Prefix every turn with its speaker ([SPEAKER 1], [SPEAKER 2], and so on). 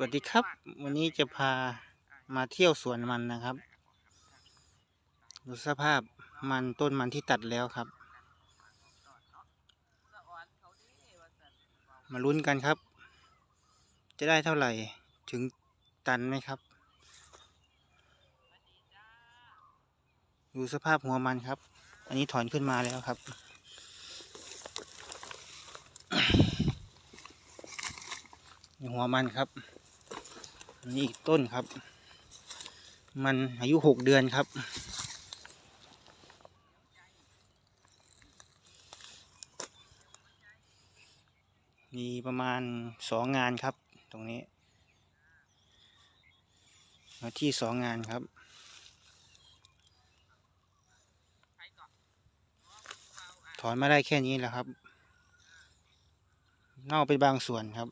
[SPEAKER 1] สวัสดีครับ วันนี้จะพามาเที่ยวสวนมันนะครับ ดูสภาพมันต้นมันที่ตัดแล้วครับ มาลุ้นกันครับ จะได้เท่าไหร่ถึงตันไหมครับ ดูสภาพหัวมันครับ อันนี้ถอนขึ้นมาแล้วครับหัวมันครับ นี้อีกต้นครับ มันอายุหกเดือนครับ มีประมาณสองงานครับ ตรงนี้มาที่สองงานครับถอนมาได้แค่นี้แหละครับ เน่าไปบางส่วนครับ